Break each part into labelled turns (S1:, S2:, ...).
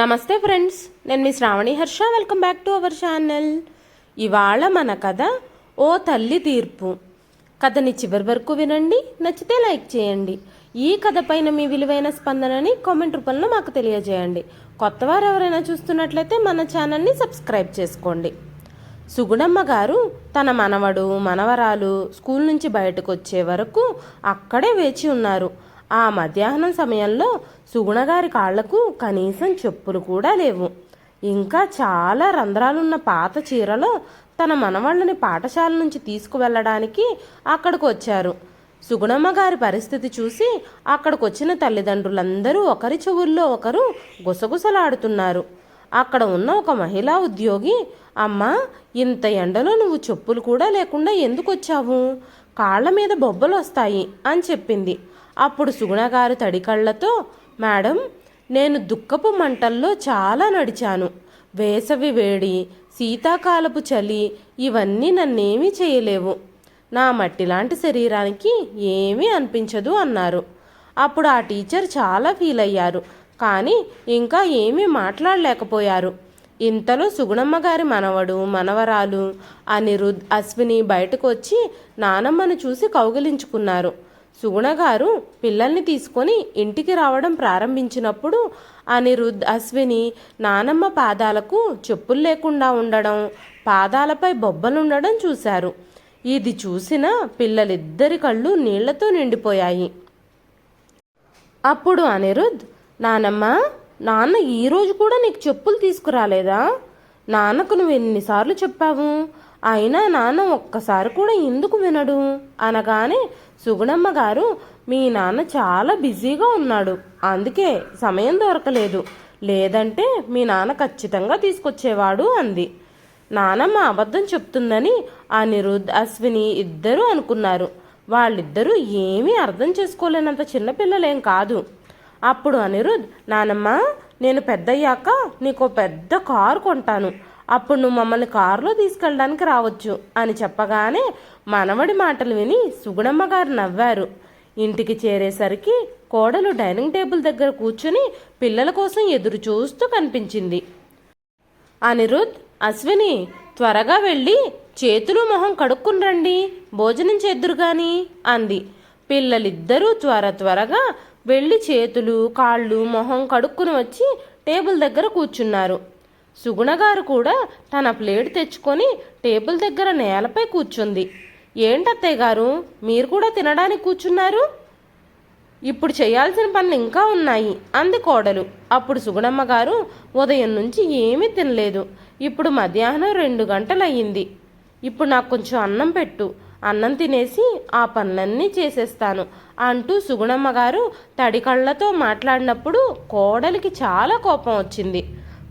S1: నమస్తే ఫ్రెండ్స్ నేను మీ Sravani Harsha. Welcome back to our channel ఇవాళ మన కథ ఓ తల్లి తీర్పు. కథని చివరి వరకు వినండి నచ్చితే లైక్ చేయండి. ఈ కథ పైన మీ విలువైన స్పందనని కామెంట్ రూపంలో మాకు తెలియజేయండి. కొత్తవారు ఎవరైనా చూస్తున్నట్లయితే మన ఛానల్ని సబ్స్క్రైబ్ చేసుకోండి. సుగుణమ్మ గారు తన మనవడు మనవరాలు స్కూల్ నుంచి బయటకు వచ్చే వరకు అక్కడే వేచి ఉన్నారు. ఆ మధ్యాహ్నం సమయంలో సుగుణగారి కాళ్ళకు కనీసం చెప్పులు కూడా లేవు. ఇంకా చాలా రంధ్రాలున్న పాత చీరలో తన మనవాళ్ళని పాఠశాల నుంచి తీసుకువెళ్ళడానికి అక్కడికి వచ్చారు. సుగుణమ్మ గారి పరిస్థితి చూసి అక్కడికి వచ్చిన తల్లిదండ్రులందరూ ఒకరి చెవుల్లో ఒకరు గుసగుసలాడుతున్నారు. అక్కడ ఉన్న ఒక మహిళా ఉద్యోగి అమ్మా ఇంత ఎండలో నువ్వు చెప్పులు కూడా లేకుండా ఎందుకు వచ్చావు కాళ్ళ మీద బొబ్బలు వస్తాయి అని చెప్పింది. అప్పుడు సుగుణగారు తడి కళ్ళతో మేడం నేను దుఃఖపు మంటల్లో చాలా నడిచాను. వేసవి వేడి శీతాకాలపు చలి ఇవన్నీ నన్నేమీ చేయలేవు. నా మట్టిలాంటి శరీరానికి ఏమీ అనిపించదు అన్నారు. అప్పుడు ఆ టీచర్ చాలా ఫీల్ అయ్యారు కానీ ఇంకా ఏమీ మాట్లాడలేకపోయారు. ఇంతలో సుగుణమ్మ గారి మనవడు మనవరాలు అనిరుద్ అశ్విని బయటకు వచ్చి నానమ్మను చూసి కౌగిలించుకున్నారు. సుగుణ గారు పిల్లల్ని తీసుకొని ఇంటికి రావడం ప్రారంభించినప్పుడు అనిరుద్ అశ్విని నానమ్మ పాదాలకు చెప్పులు లేకుండా ఉండడం పాదాలపై బొబ్బలుండడం చూశారు. ఇది చూసిన పిల్లలిద్దరి కళ్ళు నీళ్ళతో నిండిపోయాయి. అప్పుడు అనిరుద్ నానమ్మ నాన్న ఈరోజు కూడా నీకు చెప్పులు తీసుకురాలేదా? నాన్నకు నువ్వు ఎన్నిసార్లు చెప్పావు? అయినా నాన్న ఒక్కసారి కూడా ఎందుకు వినడు? అనగానే సుగుణమ్మ గారు మీ నాన్న చాలా బిజీగా ఉన్నాడు. అందుకే సమయం దొరకలేదు. లేదంటే మీ నాన్న ఖచ్చితంగా తీసుకొచ్చేవాడు అంది. నానమ్మ అబద్ధం చెప్తుందని అనిరుద్ అశ్విని ఇద్దరూ అనుకున్నారు. వాళ్ళిద్దరూ ఏమీ అర్థం చేసుకోలేనంత చిన్నపిల్లలేం కాదు. అప్పుడు అనిరుద్ నానమ్మ నేను పెద్దయ్యాక నీకు పెద్ద కారు కొంటాను. అప్పుడు నువ్వు మమ్మల్ని కారులో తీసుకెళ్ళడానికి రావచ్చు అని చెప్పగానే మనవడి మాటలు విని సుగుణమ్మ గారు నవ్వారు. ఇంటికి చేరేసరికి కోడలు డైనింగ్ టేబుల్ దగ్గర కూర్చుని పిల్లల కోసం ఎదురు చూస్తూ కనిపించింది. అనిరుద్ అశ్విని త్వరగా వెళ్ళి చేతులు మొహం కడుక్కుని రండి భోజనం చేద్దురు గాని అంది. పిల్లలిద్దరూ త్వర త్వరగా వెళ్ళి చేతులు కాళ్ళు మొహం కడుక్కుని వచ్చి టేబుల్ దగ్గర కూర్చున్నారు. సుగుణగారు కూడా తన ప్లేట్ తెచ్చుకొని టేబుల్ దగ్గర నేలపై కూర్చుంది. ఏంటత్తయ్య గారు మీరు కూడా తినడానికి కూర్చున్నారు? ఇప్పుడు చేయాల్సిన పనులు ఇంకా ఉన్నాయి అంది కోడలు. అప్పుడు సుగుణమ్మ గారు ఉదయం నుంచి ఏమీ తినలేదు. ఇప్పుడు మధ్యాహ్నం రెండు గంటలు అయ్యింది ఇప్పుడు నాకు కొంచెం అన్నం పెట్టు. అన్నం తినేసి ఆ పనులన్నీ చేసేస్తాను అంటూ సుగుణమ్మ గారు తడి కళ్ళతో మాట్లాడినప్పుడు కోడలికి చాలా కోపం వచ్చింది.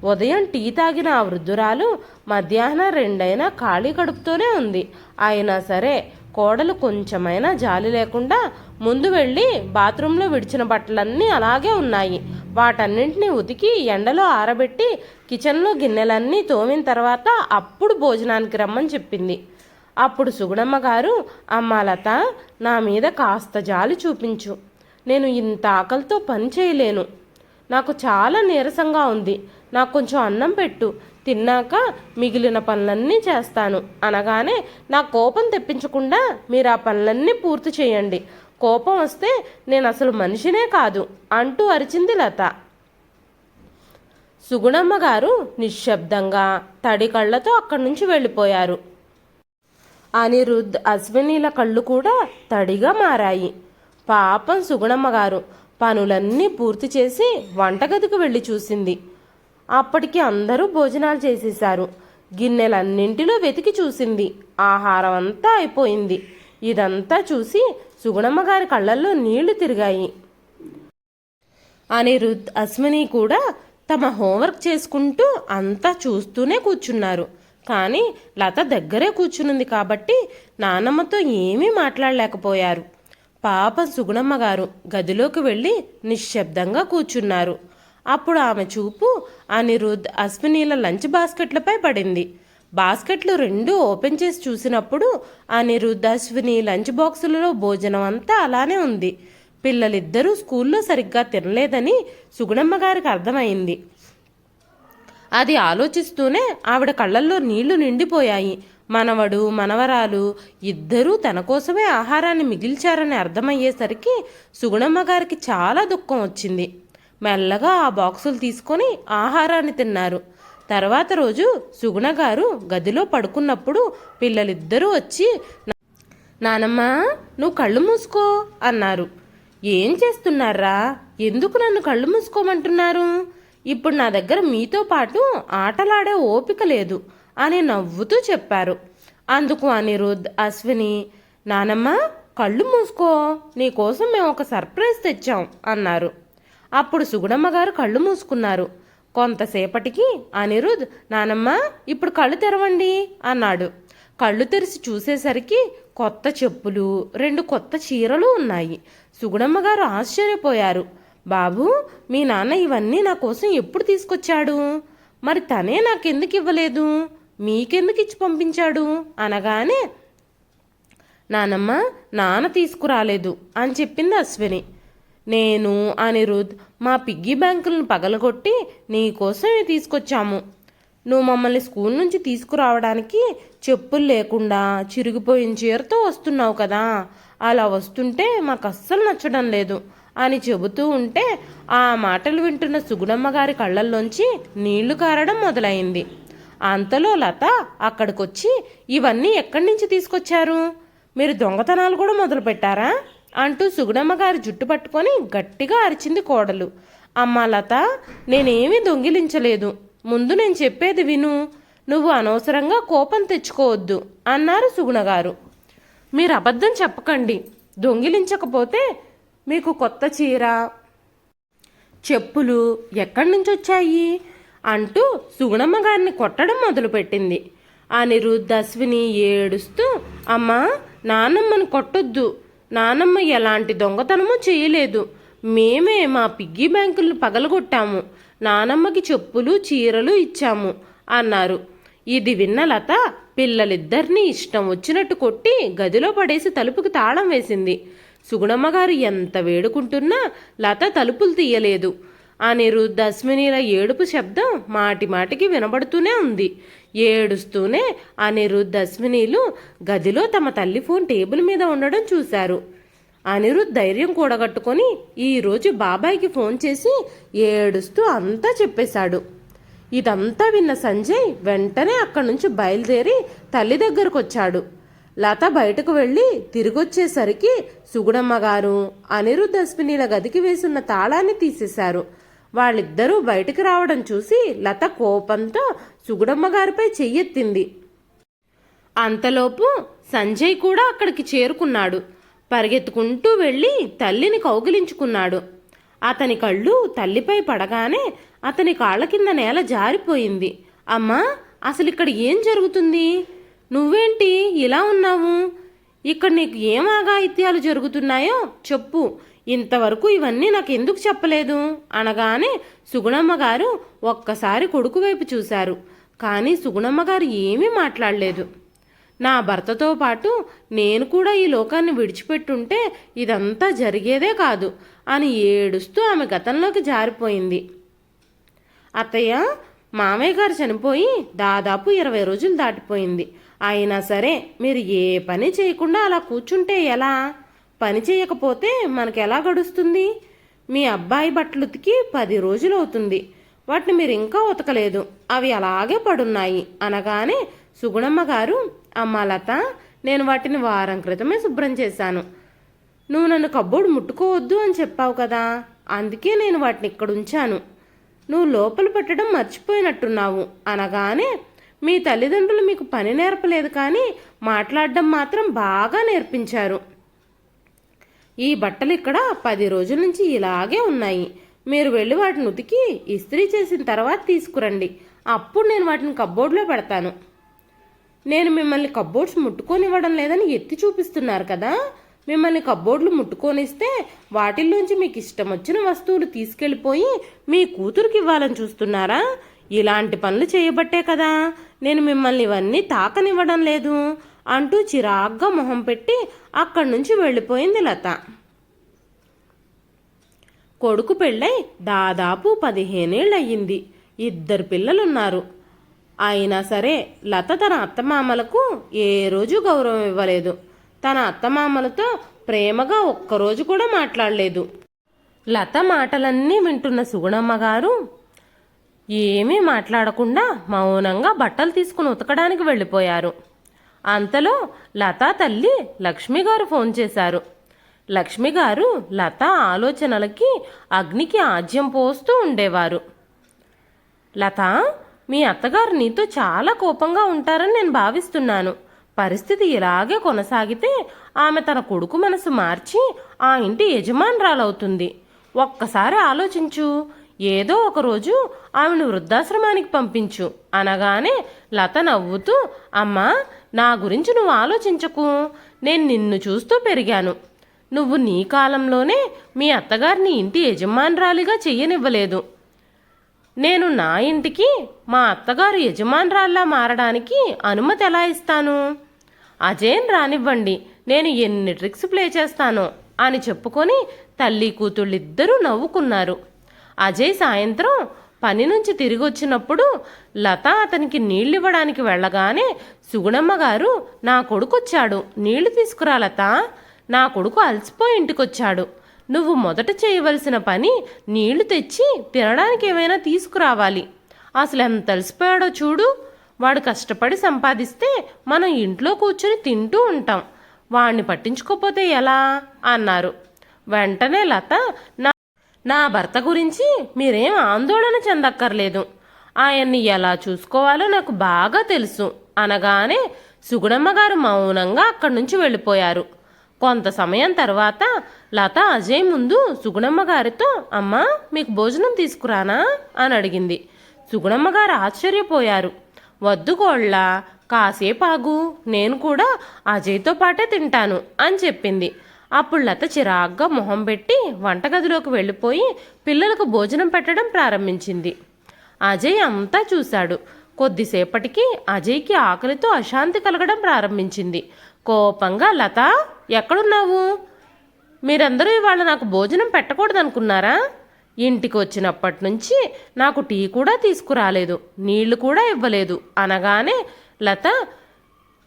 S1: ఉదయం టీ తాగిన ఆ వృద్ధురాలు మధ్యాహ్నం రెండైనా ఖాళీ కడుపుతోనే ఉంది. అయినా సరే కోడలు కొంచెమైనా జాలి లేకుండా ముందు వెళ్ళి బాత్రూంలో విడిచిన బట్టలన్నీ అలాగే ఉన్నాయి. వాటన్నింటినీ ఉతికి ఎండలో ఆరబెట్టి కిచెన్లో గిన్నెలన్నీ తోమిన తర్వాత అప్పుడు భోజనానికి రమ్మని చెప్పింది. అప్పుడు సుగుణమ్మ గారు అమ్మా లత నా మీద కాస్త జాలి చూపించు. నేను ఇంత ఆకలితో పని చేయలేను. నాకు చాలా నీరసంగా ఉంది. నాకు కొంచెం అన్నం పెట్టు తిన్నాక మిగిలిన పనులన్నీ చేస్తాను. అనగానే నా కోపం తెప్పించకుండా మీరు ఆ పనులన్నీ పూర్తి చేయండి. కోపం వస్తే నేను అసలు మనిషినే కాదు అంటూ అరిచింది లత. సుగుణమ్మ గారు నిశ్శబ్దంగా తడి కళ్ళతో అక్కడి నుంచి వెళ్ళిపోయారు. అనిరుద్ధ్ అశ్వినీల కళ్ళు కూడా తడిగా మారాయి. పాపం సుగుణమ్మ గారు పనులన్నీ పూర్తి చేసి వంటగదికి వెళ్ళి చూసింది. అప్పటికి అందరూ భోజనాలు చేసేశారు. గిన్నెలన్నింటిలో వెతికి చూసింది. ఆహారం అంతా అయిపోయింది. ఇదంతా చూసి సుగుణమ్మ గారి కళ్ళల్లో నీళ్ళు తిరిగాయి. అనిరుద్ అశ్విని కూడా తమ హోంవర్క్ చేసుకుంటూ అంతా చూస్తూనే కూర్చున్నారు. కానీ లత దగ్గరే కూర్చునుంది కాబట్టి నానమ్మతో ఏమీ మాట్లాడలేకపోయారు. పాపం సుగుణమ్మ గారు గదిలోకి వెళ్ళి నిశ్శబ్దంగా కూర్చున్నారు. అప్పుడు ఆమె చూపు అనిరుద్ అశ్వినీల లంచ్ బాస్కెట్లపై పడింది. బాస్కెట్లు రెండు ఓపెన్ చేసి చూసినప్పుడు అనిరుద్ అశ్విని లంచ్ బాక్సులలో భోజనం అంతా అలానే ఉంది. పిల్లలిద్దరూ స్కూల్లో సరిగ్గా తినలేదని సుగుణమ్మ గారికి అర్థమైంది. అది ఆలోచిస్తూనే ఆవిడ కళ్ళల్లో నీళ్ళు నిండిపోయాయి. మనవడు మనవరాలు ఇద్దరూ తన కోసమే ఆహారాన్ని మిగిల్చారని అర్థమయ్యేసరికి సుగుణమ్మ గారికి చాలా దుఃఖం వచ్చింది. మెల్లగా ఆ బాక్సులు తీసుకొని ఆహారాన్ని తిన్నారు. తర్వాత రోజు సుగుణ గారు గదిలో పడుకున్నప్పుడు పిల్లలిద్దరూ వచ్చి నానమ్మ నువ్వు కళ్ళు మూసుకో అన్నారు. ఏం చేస్తున్నారా? ఎందుకు నన్ను కళ్ళు మూసుకోమంటున్నారు? ఇప్పుడు నా దగ్గర మీతో పాటు ఆటలాడే ఓపిక లేదు అని నవ్వుతూ చెప్పారు. అందుకు అనిరుద్ అశ్విని నానమ్మ కళ్ళు మూసుకో నీకోసం మేము ఒక సర్ప్రైజ్ తెచ్చాం అన్నారు. అప్పుడు సుగుణమ్మ గారు కళ్ళు మూసుకున్నారు. కొంతసేపటికి అనిరుద్ నానమ్మ ఇప్పుడు కళ్ళు తెరవండి అన్నాడు. కళ్ళు తెరిచి చూసేసరికి కొత్త చెప్పులు రెండు కొత్త చీరలు ఉన్నాయి. సుగుణమ్మ గారు ఆశ్చర్యపోయారు. బాబు మీ నాన్న ఇవన్నీ నా కోసం ఎప్పుడు తీసుకొచ్చాడు? మరి తనే నాకెందుకు ఇవ్వలేదు? మీకెందుకు ఇచ్చి పంపించాడు? అనగానే నానమ్మ నాన్న తీసుకురాలేదు అని చెప్పింది అశ్విని. నేను అనిరుద్ మా పిగ్గీ బ్యాంకులను పగలగొట్టి నీకోసమే తీసుకొచ్చాము. నువ్వు మమ్మల్ని స్కూల్ నుంచి తీసుకురావడానికి చెప్పులు లేకుండా చిరిగిపోయిన చీరతో వస్తున్నావు కదా. అలా వస్తుంటే మాకు అస్సలు నచ్చడం లేదు అని చెబుతూ ఉంటే ఆ మాటలు వింటున్న సుగుణమ్మ గారి కళ్ళల్లోంచి నీళ్ళు కారడం మొదలైంది. అంతలో లత అక్కడికొచ్చి ఇవన్నీ ఎక్కడి నుంచి తీసుకొచ్చారు? మీరు దొంగతనాలు కూడా మొదలు పెట్టారా అంటూ సుగుణమ్మ గారి జుట్టు పట్టుకొని గట్టిగా అరిచింది కోడలు. అమ్మా లత నేనేమీ దొంగిలించలేదు. ముందు నేను చెప్పేది విను. నువ్వు అనవసరంగా కోపం తెచ్చుకోవద్దు అన్నారు సుగుణగారు మీరు అబద్ధం చెప్పకండి. దొంగిలించకపోతే మీకు కొత్త చీర చెప్పులు ఎక్కడి నుంచి వచ్చాయి? అంటూ సుగుణమ్మ గారిని కొట్టడం మొదలుపెట్టింది. అనిరుద్ధ్ అశ్విని ఏడుస్తూ అమ్మా నానమ్మని కొట్టొద్దు. నానమ్మ ఎలాంటి దొంగతనమూ చేయలేదు. మేమే మా పిగ్గీ బ్యాంకులను పగలగొట్టాము. నానమ్మకి చెప్పులు చీరలు ఇచ్చాము అన్నారు. ఇది విన్న లత పిల్లలిద్దరినీ ఇష్టం వచ్చినట్టు కొట్టి గదిలో పడేసి తలుపుకి తాళం వేసింది. సుగుణమ్మగారు ఎంత వేడుకుంటున్నా లత తలుపులు తీయలేదు. అనిరుద్ధ్ అశ్వినిల ఏడుపు శబ్దం మాటి మాటికి వినబడుతూనే ఉంది. ఏడుస్తూనే అనిరుద్ధ్ అశ్వినీలు గదిలో తమ తల్లి ఫోన్ టేబుల్ మీద ఉండడం చూశారు. అనిరుద్ధ్ ధైర్యం కూడగట్టుకొని ఈరోజు బాబాయ్కి ఫోన్ చేసి ఏడుస్తూ అంతా చెప్పేశాడు. ఇదంతా విన్న సంజయ్ వెంటనే అక్కడి నుంచి బయలుదేరి తల్లి దగ్గరకు వచ్చాడు లత బయటకు వెళ్ళి తిరిగొచ్చేసరికి సుగుణమ్మ గారు అనిరుద్ధ అశ్వినిల గదికి వేసున్న తాళాన్ని తీసేశారు. వాళ్ళిద్దరూ బయటకు రావడం చూసి లత కోపంతో సుగుడమ్మ గారిపై చెయ్యెత్తింది. అంతలోపు సంజయ్ కూడా అక్కడికి చేరుకున్నాడు. పరిగెత్తుకుంటూ వెళ్ళి తల్లిని కౌగిలించుకున్నాడు. అతని కళ్ళు తల్లిపై పడగానే అతని కాళ్ళ కింద నేల జారిపోయింది. అమ్మా అసలు ఇక్కడ ఏం జరుగుతుంది? నువ్వేంటి ఇలా ఉన్నావు? ఇక్కడ నీకు ఏం ఆగాయిత్యాలు జరుగుతున్నాయో చెప్పు. ఇంతవరకు ఇవన్నీ నాకు ఎందుకు చెప్పలేదు? అనగానే సుగుణమ్మ గారు ఒక్కసారి కొడుకు వైపు చూశారు. కానీ సుగుణమ్మ గారు ఏమీ మాట్లాడలేదు. నా భర్తతో పాటు నేను కూడా ఈ లోకాన్ని విడిచిపెట్టుంటే ఇదంతా జరిగేదే కాదు అని ఏడుస్తూ ఆమె గతంలోకి జారిపోయింది. అత్తయ్య మామయ్య గారు చనిపోయి దాదాపు ఇరవై రోజులు దాటిపోయింది. అయినా సరే మీరు ఏ పని చేయకుండా అలా కూర్చుంటే ఎలా? పని చేయకపోతే మనకు ఎలా గడుస్తుంది? మీ అబ్బాయి బట్టలు ఉతికి పది రోజులు అవుతుంది వాటిని మీరు ఇంకా ఉతకలేదు. అవి అలాగే పడున్నాయి. అనగానే సుగుణమ్మ గారు అమ్మ లత నేను వాటిని వారం క్రితమే శుభ్రం చేశాను. నువ్వు నన్ను కబ్బోర్డు ముట్టుకోవద్దు అని చెప్పావు కదా. అందుకే నేను వాటిని ఇక్కడ ఉంచాను. నువ్వు లోపల పెట్టడం మర్చిపోయినట్టున్నావు. అనగానే మీ తల్లిదండ్రులు మీకు పని నేర్పలేదు కానీ మాట్లాడడం మాత్రం బాగా నేర్పించారు. ఈ బట్టలు ఇక్కడ పది రోజుల నుంచి ఇలాగే ఉన్నాయి. మీరు వెళ్ళి వాటిని ఉతికి ఇస్త్రీ చేసిన తర్వాత తీసుకురండి. అప్పుడు నేను వాటిని కబ్బోర్డ్లో పెడతాను. నేను మిమ్మల్ని కబ్బోర్డ్స్ ముట్టుకొనివ్వడం లేదని ఎత్తి చూపిస్తున్నారు కదా. మిమ్మల్ని కబ్బోర్డ్లు ముట్టుకొనిస్తే వాటిల్లోంచి మీకు ఇష్టం వచ్చిన వస్తువులు తీసుకెళ్ళిపోయి మీ కూతురికి ఇవ్వాలని చూస్తున్నారా? ఇలాంటి పనులు చేయబట్టే కదా. నేను మిమ్మల్ని ఇవన్నీ తాకనివ్వడం లేదు. అంటూ చిరాగ్గా మొహం పెట్టి అక్కడి నుంచి వెళ్ళిపోయింది లత. కొడుకు పెళ్ళై దాదాపు పదిహేనేళ్ళయ్యింది. ఇద్దరు పిల్లలున్నారు. అయినా సరే లత తన అత్తమామలకు ఏ రోజు గౌరవం ఇవ్వలేదు. తన అత్తమామలతో ప్రేమగా ఒక్కరోజు కూడా మాట్లాడలేదు. లత మాటలన్నీ వింటున్న సుగుణమ్మ గారు ఏమీ మాట్లాడకుండా మౌనంగా బట్టలు తీసుకుని ఉతకడానికి వెళ్ళిపోయారు. అంతలో లతా తల్లి లక్ష్మి గారు ఫోన్ చేశారు. లక్ష్మి గారు లత ఆలోచనలకి అగ్నికి ఆజ్యం పోస్తూ ఉండేవారు. లత మీ అత్తగారు నీతో చాలా కోపంగా ఉంటారని నేను భావిస్తున్నాను. పరిస్థితి ఇలాగే కొనసాగితే ఆమె తన కొడుకు మనసు మార్చి ఆ ఇంటి యజమానురాలవుతుంది. ఒక్కసారి ఆలోచించు. ఏదో ఒకరోజు ఆమెను వృద్ధాశ్రమానికి పంపించు అనగానే లత నవ్వుతూ అమ్మా నా గురించి నువ్వు ఆలోచించకు. నేను నిన్ను చూస్తూ పెరిగాను. నువ్వు నీ కాలంలోనే మీ అత్తగారిని ఇంటి యజమానురాలిగా చెయ్యనివ్వలేదు. నేను నా ఇంటికి మా అత్తగారు యజమానురాల్లా మారడానికి అనుమతి ఎలా ఇస్తాను? అజేన్ రానివ్వండి నేను ఎన్ని ట్రిక్స్ ప్లే చేస్తానో అని చెప్పుకొని తల్లి కూతుళ్ళిద్దరూ నవ్వుకున్నారు. అజయ్ సాయంత్రం పని నుంచి తిరిగి వచ్చినప్పుడు లత అతనికి నీళ్ళివ్వడానికి వెళ్ళగానే సుగుణమ్మ గారు నా కొడుకొచ్చాడు. నీళ్ళు తీసుకురా లత. నా కొడుకు అలసిపోయి ఇంటికొచ్చాడు. నువ్వు మొదట చేయవలసిన పని నీళ్ళు తెచ్చి తినడానికి ఏమైనా తీసుకురావాలి. అసలు ఎంత అలసిపోయాడో చూడు. వాడు కష్టపడి సంపాదిస్తే మనం ఇంట్లో కూర్చొని తింటూ ఉంటాం. వాణ్ణి పట్టించుకోపోతే ఎలా? అన్నారు. వెంటనే లత నా నా భర్త గురించి మీరేం ఆందోళన చెందక్కర్లేదు. ఆయన్ని ఎలా చూసుకోవాలో నాకు బాగా తెలుసు. అనగానే సుగుణమ్మ గారు మౌనంగా అక్కడి నుంచి వెళ్ళిపోయారు. కొంత సమయం తర్వాత లత అజయ్ ముందు సుగుణమ్మ గారితో అమ్మా మీకు భోజనం తీసుకురానా? అని అడిగింది. సుగుణమ్మ గారు ఆశ్చర్యపోయారు. వద్దు కోళ్ళ కాసేపు ఆగు. నేను కూడా అజయ్తో పాటే తింటాను అని చెప్పింది. అప్పుడు లత చిరాగ్గా మొహం పెట్టి వంటగదిలోకి వెళ్ళిపోయి పిల్లలకు భోజనం పెట్టడం ప్రారంభించింది. అజయ్ అంతా చూశాడు. కొద్దిసేపటికి అజయ్కి ఆకలితో అశాంతి కలగడం ప్రారంభించింది. కోపంగా లత ఎక్కడున్నావు? మీరందరూ ఇవాళ నాకు భోజనం పెట్టకూడదనుకున్నారా? ఇంటికి వచ్చినప్పటి నుంచి నాకు టీ కూడా తీసుకురాలేదు నీళ్ళు కూడా ఇవ్వలేదు అనగానే లత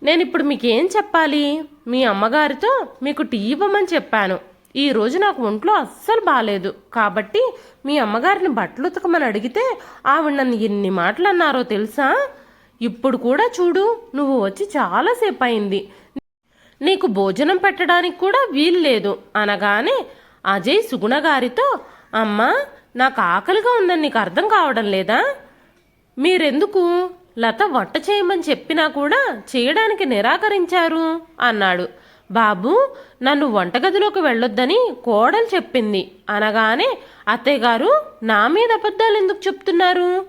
S1: నేను ఇప్పుడు మీకేం చెప్పాలి? మీ అమ్మగారితో మీకు టీ ఇవ్వమని చెప్పాను. ఈరోజు నాకు ఒంట్లో అస్సలు బాగాలేదు కాబట్టి మీ అమ్మగారిని బట్టలు ఉతకమని అడిగితే ఆవిడ నన్ను ఎన్ని మాటలు అన్నారో తెలుసా? ఇప్పుడు కూడా చూడు నువ్వు వచ్చి చాలాసేపు అయింది నీకు భోజనం పెట్టడానికి కూడా వీలు లేదు అనగానే అజయ్ సుగుణ గారితో అమ్మా నాకు ఆకలిగా ఉందని నీకు అర్థం కావడం లేదా? మీరెందుకు? లత వంట చేయమని చెప్పినా కూడా చేయడానికి నిరాకరించారు అన్నాడు. బాబు నన్ను వంటగదిలోకి వెళ్ళొద్దని కోడలు చెప్పింది. అనగానే అత్తయ్య గారు నా మీద అబద్ధాలు ఎందుకు చెప్తున్నారు?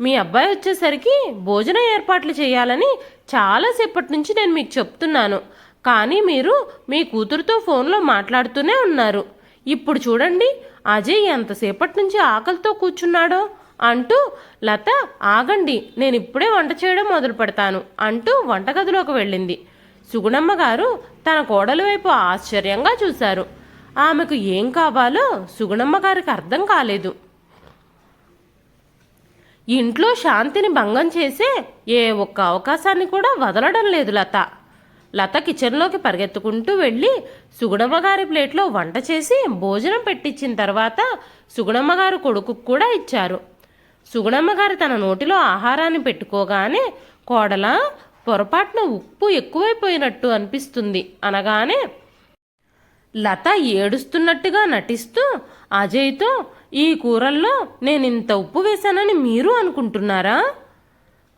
S1: మీ అబ్బాయి వచ్చేసరికి భోజన ఏర్పాట్లు చేయాలని చాలాసేపటి నుంచి నేను మీకు చెప్తున్నాను. కానీ మీరు మీ కూతురుతో ఫోన్లో మాట్లాడుతూనే ఉన్నారు. ఇప్పుడు చూడండి అజయ్ ఎంతసేపటి నుంచి ఆకలితో కూర్చున్నాడో. అంటూ లత ఆగండి నేను ఇప్పుడే వంట చేయడం మొదలు పెడతాను అంటూ వంటగదిలోకి వెళ్ళింది. సుగుణమ్మ గారు తన కోడలి వైపు ఆశ్చర్యంగా చూశారు. ఆమెకు ఏం కావాలో సుగుణమ్మ గారికి అర్థం కాలేదు. ఇంట్లో శాంతిని భంగం చేసే ఏ ఒక్క అవకాశాన్ని కూడా వదలడం లేదు లత. లత కిచెన్లోకి పరిగెత్తుకుంటూ వెళ్ళి సుగుణమ్మ గారి ప్లేట్లో వంట చేసి భోజనం పెట్టించిన తర్వాత సుగుణమ్మ గారు కొడుకుకు కూడా ఇచ్చారు. సుగుణమ్మ గారు తన నోటిలో ఆహారాన్ని పెట్టుకోగానే కోడల పొరపాటున ఉప్పు ఎక్కువైపోయినట్టు అనిపిస్తుంది అనగానే లత ఏడుస్తున్నట్టుగా నటిస్తూ అజయ్తో ఈ కూరల్లో నేను ఇంత ఉప్పు వేశానని మీరు అనుకుంటున్నారా?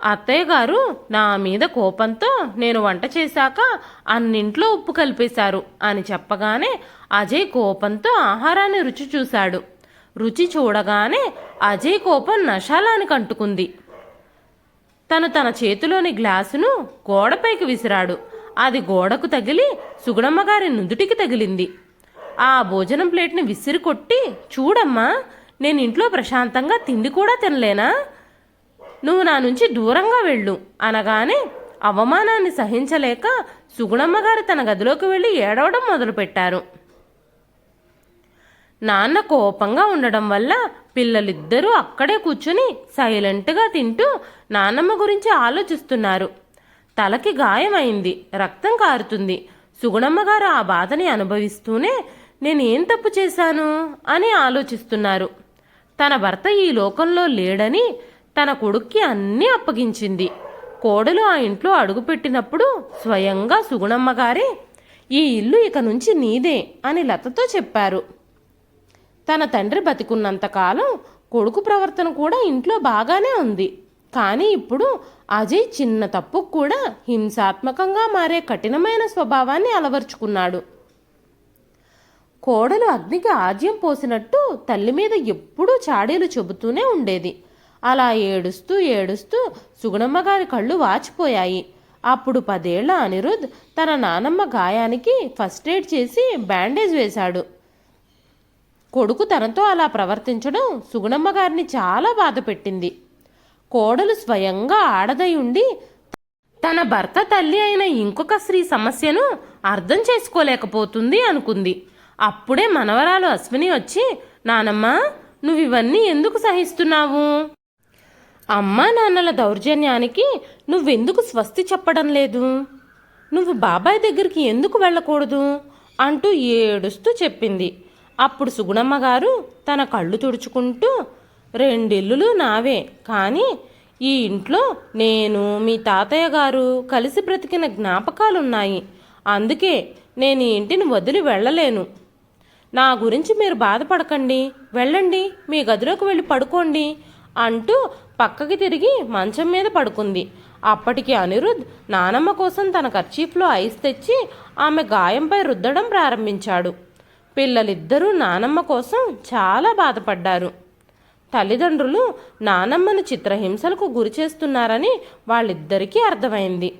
S1: అత్తయ్య గారు నా మీద కోపంతో నేను వంట చేశాక అన్నింట్లో ఉప్పు కలిపేశారు అని చెప్పగానే అజయ్ కోపంతో ఆహారాన్ని రుచి చూశాడు. రుచి చూడగానే అజయ్ కోపం నశాలానికి అంటుకుంది. తను తన చేతిలోని గ్లాసును గోడపైకి విసిరాడు. అది గోడకు తగిలి సుగుణమ్మగారి నుదుటికి తగిలింది. ఆ భోజనం ప్లేట్ని విసిరి కొట్టి చూడమ్మా నేను ఇంట్లో ప్రశాంతంగా తిండి కూడా తినలేనా? నువ్వు నా నుంచి దూరంగా వెళ్ళు అనగానే అవమానాన్ని సహించలేక సుగుణమ్మ గారు తన గదిలోకి వెళ్ళి ఏడవడం మొదలుపెట్టారు. నాన్న కోపంగా ఉండడం వల్ల పిల్లలిద్దరూ అక్కడే కూర్చుని సైలెంట్గా తింటూ నాన్నమ్మ గురించి ఆలోచిస్తున్నారు. తలకి గాయమైంది రక్తం కారుతుంది. సుగుణమ్మగారు ఆ బాధని అనుభవిస్తూనే నేనేం తప్పు చేశాను? అని ఆలోచిస్తున్నారు. తన భర్త ఈ లోకంలో లేడని తన కొడుక్కి అన్నీ అప్పగించింది. కోడలు ఆ ఇంట్లో అడుగుపెట్టినప్పుడు స్వయంగా సుగుణమ్మగారే ఈ ఇల్లు ఇక నుంచి నీదే అని లతతో చెప్పారు. తన తండ్రి బతికున్నంతకాలం కొడుకు ప్రవర్తన కూడా ఇంట్లో బాగానే ఉంది. కానీ ఇప్పుడు అజయ్ చిన్న తప్పుకు కూడా హింసాత్మకంగా మారే కఠినమైన స్వభావాన్ని అలవర్చుకున్నాడు. కోడలు అగ్నికి ఆజ్యం పోసినట్టు తల్లి మీద ఎప్పుడూ చాడీలు చెబుతూనే ఉండేది. అలా ఏడుస్తూ ఏడుస్తూ సుగుణమ్మ గారి కళ్ళు వాచిపోయాయి. అప్పుడు పదేళ్ళ అనిరుద్ తన నానమ్మ గాయానికి ఫస్ట్ ఎయిడ్ చేసి బ్యాండేజ్ వేశాడు. కొడుకు తనతో అలా ప్రవర్తించడం సుగుణమ్మ గారిని చాలా బాధ పెట్టింది. కోడలు స్వయంగా ఆడదై ఉండి తన భర్త తల్లి అయిన ఇంకొక స్త్రీ సమస్యను అర్థం చేసుకోలేకపోతుంది అనుకుంది. అప్పుడే మనవరాలు అశ్విని వచ్చి నానమ్మ నువ్వు ఇవన్నీ ఎందుకు సహిస్తున్నావు? అమ్మా నాన్నల దౌర్జన్యానికి నువ్వెందుకు స్వస్తి చెప్పడం లేదు? నువ్వు బాబాయ్ దగ్గరికి ఎందుకు వెళ్ళకూడదు? అంటూ ఏడుస్తూ చెప్పింది. అప్పుడు సుగుణమ్మ గారు తన కళ్ళు తుడుచుకుంటూ రెండిల్లులు నావే కానీ ఈ ఇంట్లో నేను మీ తాతయ్య గారు కలిసి బ్రతికిన జ్ఞాపకాలున్నాయి. అందుకే నేను ఈ ఇంటిని వదిలి వెళ్ళలేను. నా గురించి మీరు బాధపడకండి. వెళ్ళండి మీ గదిలోకి వెళ్ళి పడుకోండి అంటూ పక్కకి తిరిగి మంచం మీద పడుకుంది. అప్పటికి అనిరుద్ నానమ్మ కోసం తన కర్చీఫ్లో ఐస్ తెచ్చి ఆమె గాయంపై రుద్దడం ప్రారంభించాడు. పిల్లలిద్దరూ నానమ్మ కోసం చాలా బాధపడ్డారు. తల్లిదండ్రులు నానమ్మను చిత్రహింసలకు గురి చేస్తున్నారని వాళ్ళిద్దరికీ అర్థమైంది.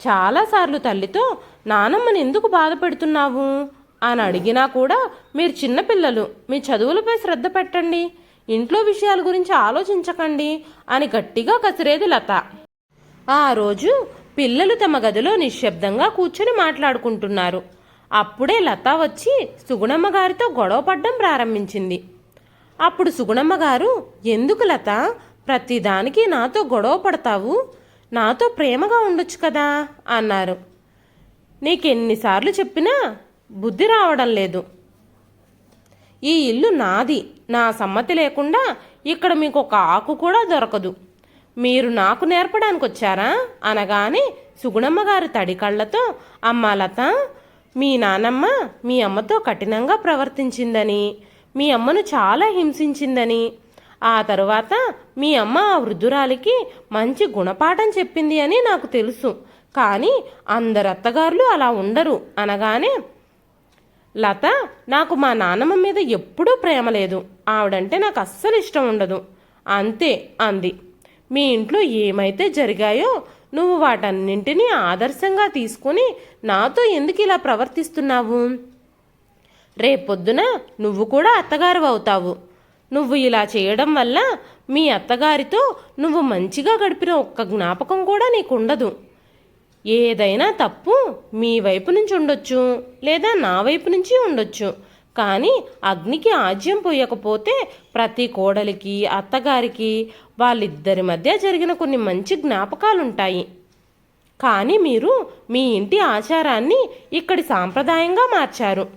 S1: చాలాసార్లు తల్లితో నానమ్మని ఎందుకు బాధపడుతున్నావు? అని అడిగినా కూడా మీరు చిన్నపిల్లలు మీ చదువులపై శ్రద్ధ పెట్టండి ఇంట్లో విషయాల గురించి ఆలోచించకండి అని గట్టిగా కసిరేది లత. ఆ రోజు పిల్లలు తమ గదిలో నిశ్శబ్దంగా కూర్చుని మాట్లాడుకుంటున్నారు. అప్పుడే లత వచ్చి సుగుణమ్మ గారితో గొడవ పడ్డం ప్రారంభించింది. అప్పుడు సుగుణమ్మ గారు ఎందుకు లత? ప్రతిదానికి నాతో గొడవ పడతావు. నాతో ప్రేమగా ఉండొచ్చు కదా? అన్నారు. నీకెన్నిసార్లు చెప్పినా బుద్ధి రావడం లేదు. ఈ ఇల్లు నాది. నా సమ్మతి లేకుండా ఇక్కడ మీకు ఒక ఆకు కూడా దొరకదు. మీరు నాకు నేర్పడానికి వచ్చారా అనగానే సుగుణమ్మ గారు తడి కళ్ళతో అమ్మా లత మీ నానమ్మ మీ అమ్మతో కఠినంగా ప్రవర్తించిందని మీ అమ్మను చాలా హింసించిందని ఆ తరువాత మీ అమ్మ ఆ వృద్ధురాలికి మంచి గుణపాఠం చెప్పింది అని నాకు తెలుసు. కానీ అందరు అత్తగారులు అలా ఉండరు అనగానే లత నాకు మా నానమ్మ మీద ఎప్పుడూ ప్రేమ లేదు. ఆవిడంటే నాకు అస్సలు ఇష్టం ఉండదు. అంతే అంది. మీ ఇంట్లో ఏమైతే జరిగాయో నువ్వు వాటన్నింటినీ ఆదర్శంగా తీసుకుని నాతో ఎందుకు ఇలా ప్రవర్తిస్తున్నావు? రేపొద్దున నువ్వు కూడా అత్తగారు అవుతావు. నువ్వు ఇలా చేయడం వల్ల మీ అత్తగారితో నువ్వు మంచిగా గడిపిన ఒక్క జ్ఞాపకం కూడా నీకుండదు. ఏదైనా తప్పు మీ వైపు నుంచి ఉండొచ్చు లేదా నా వైపు నుంచి ఉండొచ్చు. కానీ అగ్నికి ఆజ్యం పోయకపోతే ప్రతి కోడలికి అత్తగారికి వాళ్ళిద్దరి మధ్య జరిగిన కొన్ని మంచి జ్ఞాపకాలుంటాయి. కానీ మీరు మీ ఇంటి ఆచారాన్ని ఇక్కడి సాంప్రదాయంగా మార్చారు.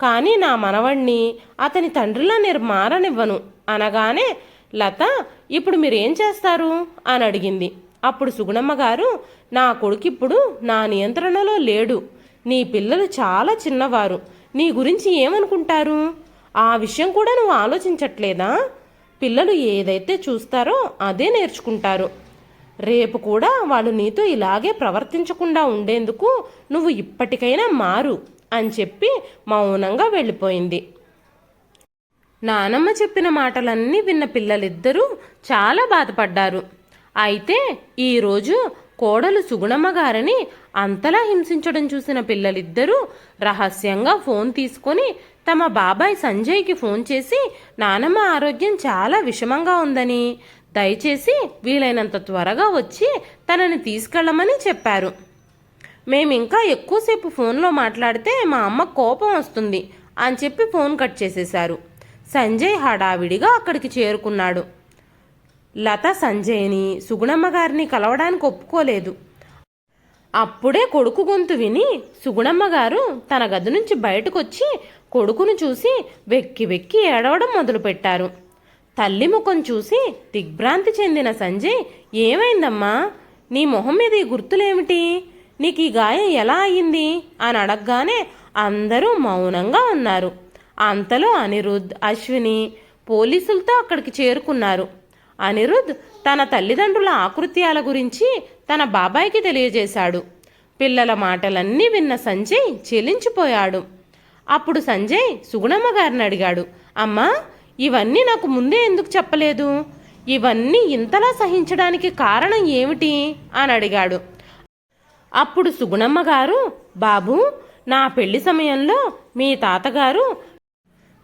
S1: కానీ నా మనవణ్ణి అతని తండ్రిలా నేను మారనివ్వను అనగానే లత ఇప్పుడు మీరేం చేస్తారు? అని అడిగింది. అప్పుడు సుగుణమ్మ గారు నా కొడుకిప్పుడు నా నియంత్రణలో లేడు. నీ పిల్లలు చాలా చిన్నవారు. నీ గురించి ఏమనుకుంటారు? ఆ విషయం కూడా నువ్వు ఆలోచించట్లేదా? పిల్లలు ఏదైతే చూస్తారో అదే నేర్చుకుంటారు. రేపు కూడా వాళ్ళు నీతో ఇలాగే ప్రవర్తించకుండా ఉండేందుకు నువ్వు ఇప్పటికైనా మారు అని చెప్పి మౌనంగా వెళ్ళిపోయింది. నానమ్మ చెప్పిన మాటలన్నీ విన్న పిల్లలిద్దరూ చాలా బాధపడ్డారు. అయితే ఈరోజు కోడలు సుగుణమ్మ గారిని అంతలా హింసించడం చూసిన పిల్లలిద్దరూ రహస్యంగా ఫోన్ తీసుకొని తమ బాబాయ్ సంజయ్కి ఫోన్ చేసి నానమ్మ ఆరోగ్యం చాలా విషమంగా ఉందని. దయచేసి వీలైనంత త్వరగా వచ్చి తనని తీసుకెళ్ళమని చెప్పారు. మేము ఇంకా ఎక్కువసేపు ఫోన్లో మాట్లాడితే మా అమ్మ కోపం వస్తుంది అని చెప్పి ఫోన్ కట్ చేసేశారు. సంజయ్ హడావిడిగా అక్కడికి చేరుకున్నాడు. లత సంజయ్ని సుగుణమ్మ గారిని కలవడానికి ఒప్పుకోలేదు. అప్పుడే కొడుకు గొంతు విని సుగుణమ్మ గారు తన గది నుంచి బయటకొచ్చి కొడుకును చూసి వెక్కి వెక్కి ఏడవడం మొదలుపెట్టారు. తల్లి ముఖం చూసి దిగ్భ్రాంతి చెందిన సంజయ్ ఏమైందమ్మా? నీ మొహం మీద ఈ గుర్తులేమిటి? నీకు ఈ గాయం ఎలా అయ్యింది? అని అడగగానే అందరూ మౌనంగా ఉన్నారు. అంతలో అనిరుద్ అశ్విని పోలీసులతో అక్కడికి చేరుకున్నారు. అనిరుద్ తన తల్లిదండ్రుల ఆకృత్యాల గురించి తన బాబాయికి తెలియజేశాడు. పిల్లల మాటలన్నీ విన్న సంజయ్ చెలించిపోయాడు. అప్పుడు సంజయ్ సుగుణమ్మ గారిని అడిగాడు అమ్మా ఇవన్నీ నాకు ముందే ఎందుకు చెప్పలేదు? ఇవన్నీ ఇంతలా సహించడానికి కారణం ఏమిటి? అని అడిగాడు. అప్పుడు సుగుణమ్మ గారు బాబు నా పెళ్ళి సమయంలో మీ తాతగారు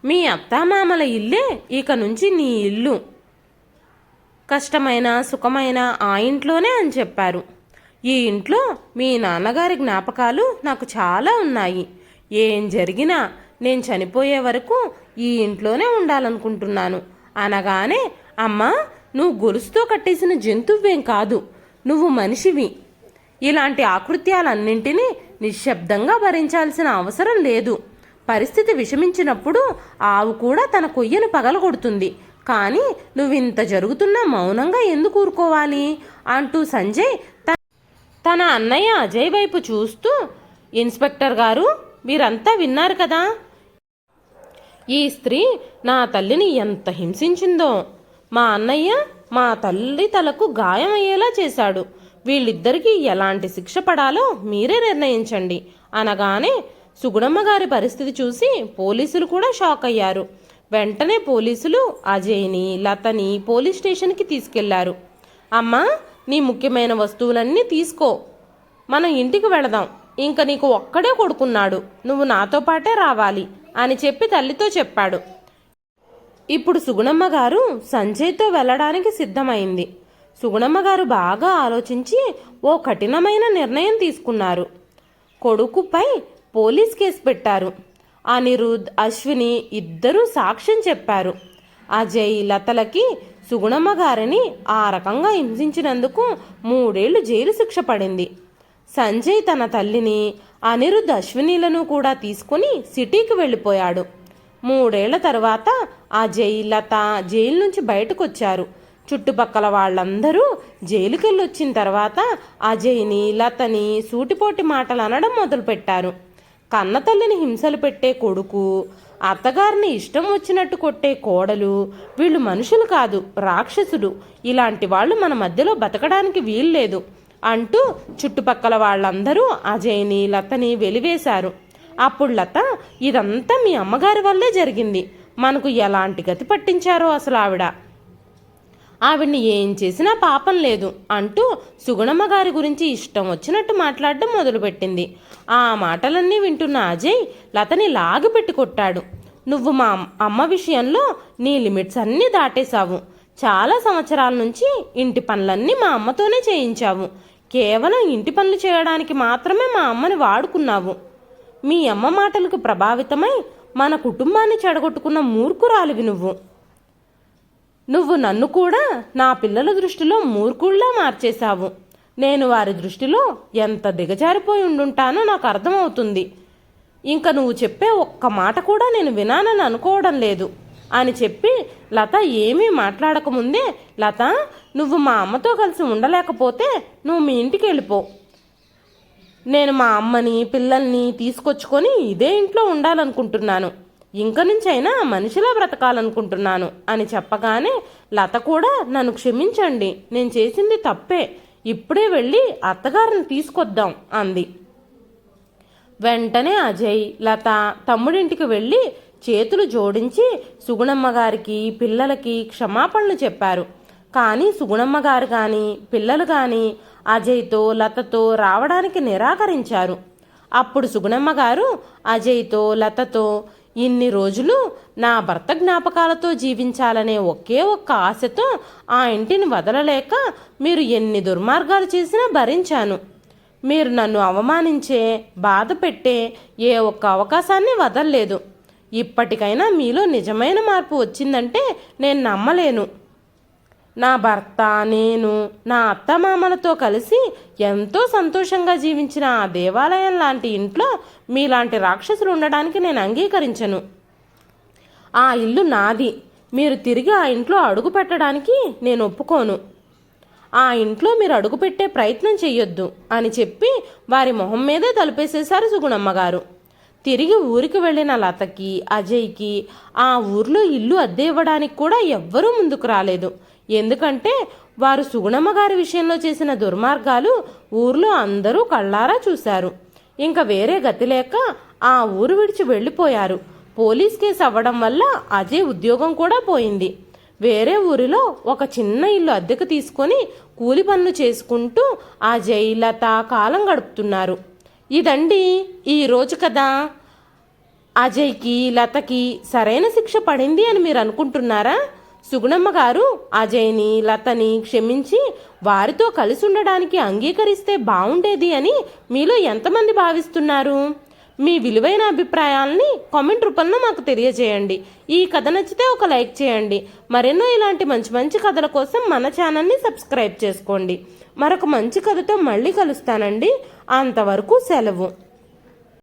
S1: మీ అత్తామామల ఇల్లే ఇక నుంచి నీ ఇల్లు. కష్టమైన సుఖమైన ఆ ఇంట్లోనే అని చెప్పారు. ఈ ఇంట్లో మీ నాన్నగారి జ్ఞాపకాలు నాకు చాలా ఉన్నాయి. ఏం జరిగినా నేను చనిపోయే వరకు ఈ ఇంట్లోనే ఉండాలనుకుంటున్నాను. అనగానే అమ్మా నువ్వు గొలుసుతో కట్టేసిన జంతువేం కాదు. నువ్వు మనిషివి. ఇలాంటి ఆకృత్యాలన్నింటినీ నిశ్శబ్దంగా భరించాల్సిన అవసరం లేదు. పరిస్థితి విషమించినప్పుడు ఆవు కూడా తన కొయ్యను పగలగొడుతుంది. కానీ నువ్వింత జరుగుతున్నా మౌనంగా ఎందుకు ఊరుకోవాలి? అంటూ సంజయ్ త- తన అన్నయ్య అజయ్ వైపు చూస్తూ ఇన్స్పెక్టర్ గారు మీరంతా విన్నారు కదా? ఈ స్త్రీ నా తల్లిని ఎంత హింసించిందో. మా అన్నయ్య మా తల్లి తలకు గాయమయ్యేలా చేశాడు. వీళ్ళిద్దరికీ ఎలాంటి శిక్ష పడాలో మీరే నిర్ణయించండి. అనగానే సుగుణమ్మ గారి పరిస్థితి చూసి పోలీసులు కూడా షాక్ అయ్యారు వెంటనే పోలీసులు అజయ్ని లతని పోలీస్ స్టేషన్కి తీసుకెళ్ళారు. అమ్మా నీ ముఖ్యమైన వస్తువులన్నీ తీసుకో. మనం ఇంటికి వెళదాం. ఇంక నీకు ఒక్కడే కొడుకున్నాడు. నువ్వు నాతో పాటే రావాలి అని చెప్పి తల్లితో చెప్పాడు. ఇప్పుడు సుగుణమ్మ గారు సంజయ్తో వెళ్ళడానికి సిద్ధమైంది. సుగుణమ్మ గారు బాగా ఆలోచించి ఓ కఠినమైన నిర్ణయం తీసుకున్నారు. కొడుకుపై పోలీస్ కేసు పెట్టారు. అనిరుద్ అశ్విని ఇద్దరూ సాక్ష్యం చెప్పారు. అజయ్ లతలకి సుగుణమ్మ గారిని ఆ రకంగా హింసించినందుకు మూడేళ్ళు జైలు శిక్ష పడింది. సంజయ్ తన తల్లిని అనిరుద్ అశ్వినీలను కూడా తీసుకుని సిటీకి వెళ్ళిపోయాడు. మూడేళ్ళ తర్వాత అజయ్ లత జైలు నుంచి బయటకు వచ్చారు చుట్టుపక్కల వాళ్ళందరూ జైలుకెళ్ళి వచ్చిన తర్వాత అజయ్ని లతని సూటిపోటి మాటలు అనడం మొదలుపెట్టారు. కన్నతల్లిని హింసలు పెట్టే కొడుకు అత్తగారిని ఇష్టం వచ్చినట్టు కొట్టే కోడలు వీళ్ళు మనుషులు కాదు రాక్షసుడు ఇలాంటి వాళ్ళు మన మధ్యలో బతకడానికి వీల్లేదు అంటూ చుట్టుపక్కల వాళ్ళందరూ అజయ్ని లతని వెలివేశారు. అప్పుడు లత ఇదంతా మీ అమ్మగారి వల్లే జరిగింది. మనకు ఎలాంటి గతి పట్టించారో అసలు ఆవిడ ఆవిడ్ని ఏం చేసినా పాపం లేదు అంటూ సుగుణమ్మ గారి గురించి ఇష్టం వచ్చినట్టు మాట్లాడడం మొదలుపెట్టింది. ఆ మాటలన్నీ వింటున్న అజయ్ లతని లాగిపెట్టి కొట్టాడు. నువ్వు మా అమ్మ విషయంలో నీ లిమిట్స్ అన్నీ దాటేశావు. చాలా సంవత్సరాల నుంచి ఇంటి పనులన్నీ మా అమ్మతోనే చేయించావు. కేవలం ఇంటి పనులు చేయడానికి మాత్రమే మా అమ్మని వాడుకున్నావు. మీ అమ్మ మాటలకు ప్రభావితమై మన కుటుంబాన్ని చెడగొట్టుకున్న మూర్ఖురాలివి నువ్వు. నువ్వు నన్ను కూడా నా పిల్లల దృష్టిలో మూర్ఖుల్లా మార్చేశావు. నేను వారి దృష్టిలో ఎంత దిగజారిపోయి ఉండుంటానో నాకు అర్థమవుతుంది. ఇంకా నువ్వు చెప్పే ఒక్క మాట కూడా నేను వినానని అనుకోవడం లేదు. అని చెప్పి లత ఏమీ మాట్లాడకముందే లత నువ్వు మా అమ్మతో కలిసి ఉండలేకపోతే నువ్వు మీ ఇంటికి వెళ్ళిపో. నేను మా అమ్మని పిల్లల్ని తీసుకొచ్చుకొని ఇదే ఇంట్లో ఉండాలనుకుంటున్నాను. ఇంక నుంచైనా మనిషిలా బ్రతకాలనుకుంటున్నాను అని చెప్పగానే లత కూడా నన్ను క్షమించండి నేను చేసింది తప్పే ఇప్పుడే వెళ్ళి అత్తగారిని తీసుకొద్దాం అంది. వెంటనే అజయ్ లత తమ్ముడింటికి వెళ్ళి చేతులు జోడించి సుగుణమ్మ గారికి పిల్లలకి క్షమాపణలు చెప్పారు. కానీ సుగుణమ్మ గారు కానీ పిల్లలు కానీ అజయ్తో లతతో రావడానికి నిరాకరించారు. అప్పుడు సుగుణమ్మ గారు అజయ్తో లతతో ఇన్ని రోజులు నా భర్త జ్ఞాపకాలతో జీవించాలనే ఒకే ఒక్క ఆశతో ఆ ఇంటిని వదలలేక మీరు ఎన్ని దుర్మార్గాలు చేసినా భరించాను. మీరు నన్ను అవమానించే బాధ పెట్టే ఏ ఒక్క అవకాశాన్ని వదలలేదు. ఇప్పటికైనా మీలో నిజమైన మార్పు వచ్చిందంటే నేను నమ్మలేను. నా భర్త నేను నా అత్తమామలతో కలిసి ఎంతో సంతోషంగా జీవించిన ఆ దేవాలయం లాంటి ఇంట్లో మీలాంటి రాక్షసులు ఉండడానికి నేను అంగీకరించను. ఆ ఇల్లు నాది. మీరు తిరిగి ఆ ఇంట్లో అడుగు పెట్టడానికి నేను ఒప్పుకోను. ఆ ఇంట్లో మీరు అడుగుపెట్టే ప్రయత్నం చెయ్యొద్దు అని చెప్పి వారి మొహం మీదే తలుపేసేశారు సుగుణమ్మగారు. తిరిగి ఊరికి వెళ్ళిన లతకి అజయ్కి ఆ ఊర్లో ఇల్లు అద్దె ఇవ్వడానికి కూడా ఎవ్వరూ ముందుకు రాలేదు. ఎందుకంటే వారు సుగుణమ్మ గారి విషయంలో చేసిన దుర్మార్గాలు ఊర్లో అందరూ కళ్ళారా చూశారు. ఇంకా వేరే గతి లేక ఆ ఊరు విడిచి వెళ్ళిపోయారు. పోలీస్ కేసు అవ్వడం వల్ల అజయ్ ఉద్యోగం కూడా పోయింది. వేరే ఊరిలో ఒక చిన్న ఇల్లు అద్దెకు తీసుకొని కూలి పనులు చేసుకుంటూ ఆ జైలత కాలం గడుపుతున్నారు. ఇదండి ఈ రోజు కదా అజయ్కి లతకి సరైన శిక్ష పడింది అని మీరు అనుకుంటున్నారా? సుగుణమ్మ గారు అజయ్ని లతని క్షమించి వారితో కలిసి ఉండడానికి అంగీకరిస్తే బాగుండేది అని మీలో ఎంతమంది భావిస్తున్నారు? మీ విలువైన అభిప్రాయాలని కామెంట్ రూపంలో మాకు తెలియజేయండి. ఈ కథ నచ్చితే ఒక లైక్ చేయండి. మరెన్నో ఇలాంటి మంచి మంచి కథల కోసం మన ఛానల్ని సబ్స్క్రైబ్ చేసుకోండి. మరొక మంచి కథతో మళ్ళీ కలుస్తానండి. అంతవరకు సెలవు.